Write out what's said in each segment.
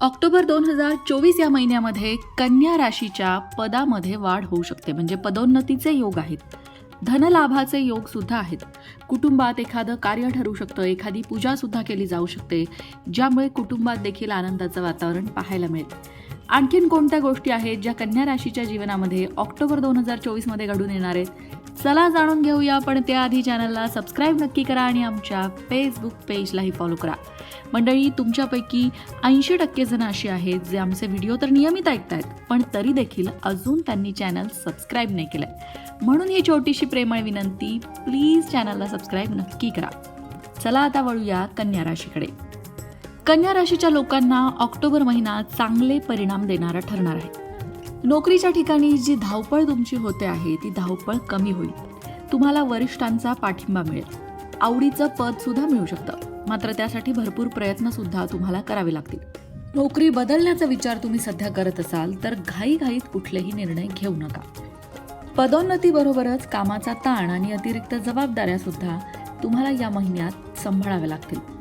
October दोन हजार चोवीस या महिन्यामध्ये कन्या राशीच्या पदामध्ये वाढ होऊ शकते. म्हणजे पदोन्नतीचे योग आहेत. धनलाभाचे योग सुद्धा आहेत. कुटुंबात एखादं कार्य ठरू शकतं. एखादी पूजा सुद्धा केली जाऊ शकते. ज्यामुळे कुटुंबात देखील आनंदाचं वातावरण पाहायला मिळेल. आणखीन कोणत्या गोष्टी आहेत ज्या कन्या राशीच्या जीवनामध्ये ऑक्टोबर दोन हजार चोवीसमध्ये घडून येणार आहेत? चला जाणून घेऊया पण त्याआधी चॅनलला सबस्क्राईब नक्की करा आणि आमच्या फेसबुक पेजलाही फॉलो करा. मंडळी तुमच्यापैकी ऐंशी टक्के जण अशी आहेत जे आमचे व्हिडिओ तर नियमित ऐकतायत पण तरी देखील अजून त्यांनी चॅनल सबस्क्राईब नाही केलंय. म्हणून ही छोटीशी प्रेमळ विनंती प्लीज चॅनलला सबस्क्राईब नक्की करा. चला आता वळूया कन्या राशीकडे. कन्या राशीच्या लोकांना ऑक्टोबर महिना चांगले परिणाम देणारा ठरणार आहे. नोकरीच्या ठिकाणी जी धावपळ तुमची होते आहे ती धावपळ कमी होईल. तुम्हाला वरिष्ठांचा पाठिंबा मिळेल. आवडीचं पद सुद्धा मिळू शकतं. मात्र त्यासाठी भरपूर प्रयत्न सुद्धा तुम्हाला करावे लागतील. नोकरी बदलण्याचा विचार तुम्ही सध्या करत असाल तर घाईघाईत कुठलेही निर्णय घेऊ नका. पदोन्नतीबरोबरच कामाचा ताण आणि अतिरिक्त जबाबदाऱ्या सुद्धा तुम्हाला या महिन्यात सांभाळाव्या लागतील.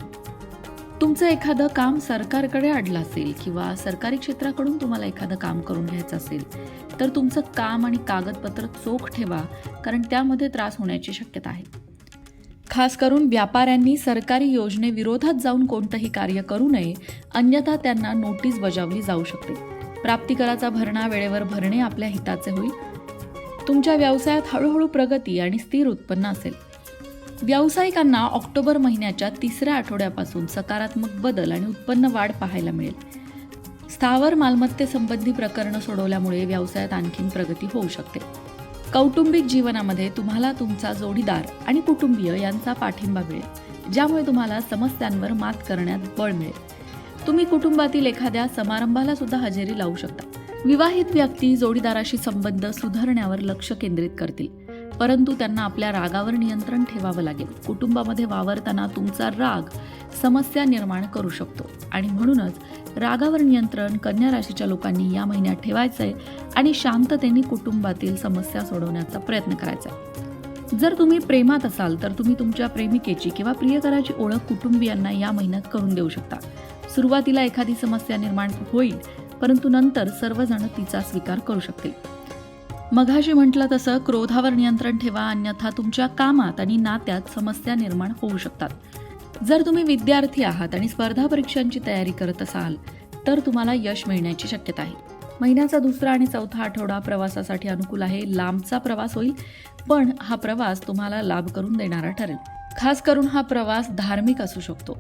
तुमचं एखादं काम सरकारकडे अडलं असेल किंवा सरकारी क्षेत्राकडून तुम्हाला एखादं काम करून घ्यायचं असेल तर तुमचं काम आणि कागदपत्र चोख ठेवा कारण त्यामध्ये त्रास होण्याची शक्यता आहे. खास करून व्यापाऱ्यांनी सरकारी योजनेविरोधात जाऊन कोणतंही कार्य करू नये अन्यथा त्यांना नोटीस बजावली जाऊ शकते. प्राप्तिकराचा भरणा वेळेवर भरणे आपल्या हिताचे होईल. तुमच्या व्यवसायात हळूहळू प्रगती आणि स्थिर उत्पन्न असेल. व्यावसायिकांना ऑक्टोबर महिन्याच्या तिसऱ्या आठवड्यापासून सकारात्मक बदल आणि उत्पन्न वाढ पाहायला मिळेल. स्थावर मालमत्तेसंबंधी प्रकरणं सोडवल्यामुळे व्यवसायात आणखीन प्रगती होऊ शकते. कौटुंबिक जीवनामध्ये तुम्हाला तुमचा जोडीदार आणि कुटुंबीय यांचा पाठिंबा मिळेल ज्यामुळे तुम्हाला समस्यांवर मात करण्यात बळ मिळेल. तुम्ही कुटुंबातील एखाद्या समारंभाला सुद्धा हजेरी लावू शकता. विवाहित व्यक्ती जोडीदाराशी संबंध सुधारण्यावर लक्ष केंद्रित करतील. परंतु त्यांना आपल्या रागावर नियंत्रण ठेवावं लागेल. कुटुंबामध्ये वावरताना तुमचा राग समस्या निर्माण करू शकतो. आणि म्हणूनच रागावर नियंत्रण कन्या राशीच्या लोकांनी या महिन्यात ठेवायचं आहे आणि शांततेने कुटुंबातील समस्या सोडवण्याचा प्रयत्न करायचा. आहे जर तुम्ही प्रेमात असाल तर तुम्ही तुमच्या प्रेमिकेची किंवा प्रियकराची ओळख कुटुंबियांना या महिन्यात करून देऊ शकता. सुरुवातीला एखादी समस्या निर्माण होईल परंतु नंतर सर्वजण तिचा स्वीकार करू शकतील. मघाशी म्हटलं तसं क्रोधावर नियंत्रण ठेवा अन्यथा तुमच्या कामात आणि नात्यात समस्या निर्माण होऊ शकतात. जर तुम्ही विद्यार्थी आहात आणि स्पर्धा परीक्षांची तयारी करत असाल तर तुम्हाला यश मिळण्याची शक्यता आहे. महिन्याचा दुसरा आणि चौथा आठवडा प्रवासासाठी अनुकूल आहे. लांबचा प्रवास होईल पण हा प्रवास तुम्हाला लाभ करून देणारा ठरेल. खास करून हा प्रवास धार्मिक असू शकतो.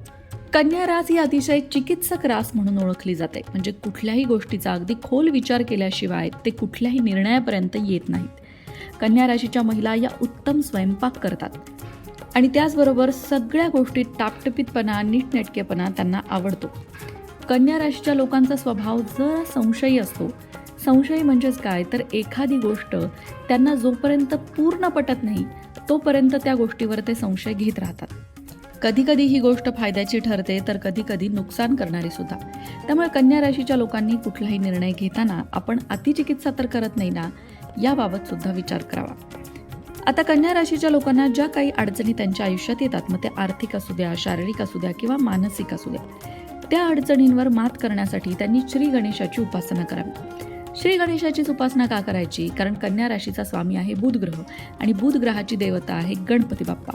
कन्या रास ही अतिशय चिकित्सक रास म्हणून ओळखली जाते. म्हणजे कुठल्याही गोष्टीचा अगदी खोल विचार केल्याशिवाय ते कुठल्याही निर्णयापर्यंत येत नाहीत. कन्या राशीच्या महिला या उत्तम स्वयंपाक करतात. आणि त्याचबरोबर सगळ्या गोष्टीत टापटपीतपणा नीटनेटकेपणा त्यांना आवडतो. कन्या राशीच्या लोकांचा स्वभाव जरा संशयी असतो. संशयी म्हणजेच काय? तर एखादी गोष्ट त्यांना जोपर्यंत पूर्ण पटत नाही तोपर्यंत त्या गोष्टीवर ते संशय घेत राहतात. कधीकधी ही गोष्ट फायद्याची ठरते तर कधी कधी नुकसान करणारी सुद्धा. त्यामुळे कन्या राशीच्या लोकांनी कुठलाही निर्णय घेताना आपण अतिचिकित्सा तर करत नाही ना याबाबत सुद्धा विचार करावा. आता कन्या राशीच्या लोकांना ज्या काही अडचणी त्यांच्या आयुष्यात येतात मग ते आर्थिक असू द्या शारीरिक असू द्या किंवा मानसिक असू द्या त्या अडचणींवर मात करण्यासाठी त्यांनी श्री गणेशाची उपासना करावी. श्री गणेशाचीच उपासना का करायची? कारण कन्या राशीचा स्वामी आहे बुध ग्रह आणि बुध ग्रहाची देवता आहे गणपती बाप्पा.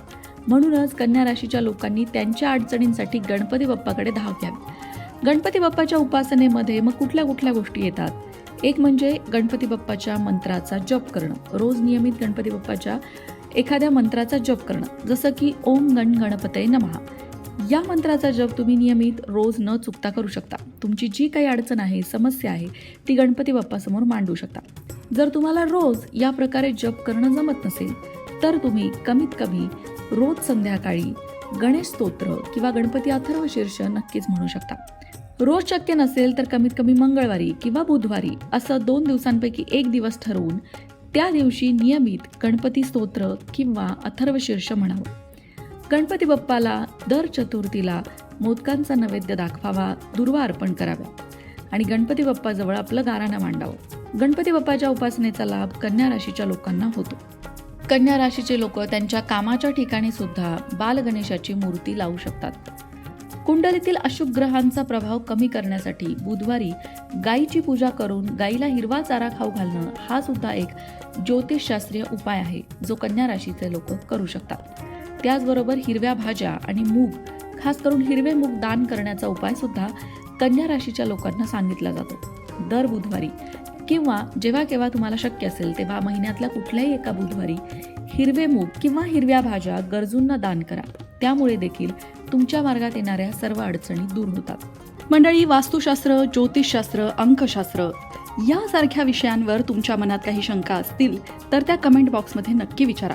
म्हणूनच कन्या राशीच्या लोकांनी त्यांच्या अडचणींसाठी गणपती बाप्पाकडे धाव घ्यावी. गणपती बाप्पाच्या उपासनेमध्ये मग कुठल्या कुठल्या गोष्टी येतात? एक म्हणजे गणपती बाप्पाच्या मंत्राचा जप करणं. रोज नियमित गणपती बाप्पाच्या एखाद्या मंत्राचा जप करणं. जसं की ओम गण गणपतय नमहा या मंत्राचा जप तुम्ही नियमित रोज न चुकता करू शकता. तुमची जी काही अडचण आहे समस्या आहे ती गणपती बाप्पासमोर मांडू शकता. जर तुम्हाला रोज या प्रकारे जप करणं जमत नसेल तर तुम्ही कमीत कमी रोज संध्याकाळी गणेश स्तोत्र किंवा गणपती अथर्व शीर्ष नक्कीच म्हणू शकता. रोज शक्य नसेल तर कमीत कमी मंगळवारी किंवा बुधवारी असं दोन दिवसांपैकी एक दिवस ठरवून त्या दिवशी नियमित गणपती स्तोत्र किंवा अथर्व शीर्ष म्हणावं. गणपती बाप्पाला दर चतुर्थीला मोदकांचा नैवेद्य दाखवावा दुर्वा अर्पण कराव्या आणि गणपती बाप्पाजवळ आपलं गाराणं मांडावं. गणपती बाप्पाच्या उपासनेचा लाभ कन्या राशीच्या लोकांना होतो. कन्या राशीचे लोक त्यांच्या कामाच्या ठिकाणी सुद्धा बालगणेशाची मूर्ती लावू शकतात. कुंडलीतील अशुभ ग्रहांचा प्रभाव कमी करण्यासाठी बुधवारी गायीची पूजा करून गायीला हिरवा चारा खाऊ घालणं हा सुद्धा एक ज्योतिषशास्त्रीय उपाय आहे जो कन्या राशीचे लोक करू शकतात. त्याचबरोबर हिरव्या भाज्या आणि मूग खास करून हिरवे मूग दान करण्याचा उपाय सुद्धा कन्या राशीच्या लोकांना सांगितला जातो. दर बुधवारी किंवा जेव्हा केव्हा तुम्हाला शक्य असेल तेव्हा महिन्यातल्या कुठल्याही एका बुधवारी हिरवे मूग किंवा हिरव्या भाज्या गरजूंना दान करा. त्यामुळे देखील तुमच्या मार्गात येणाऱ्या सर्व अडचणी दूर होतात. मंडळी वास्तुशास्त्र ज्योतिषशास्त्र अंकशास्त्र यासारख्या विषयांवर तुमच्या मनात काही शंका असतील तर त्या कमेंट बॉक्समध्ये नक्की विचारा.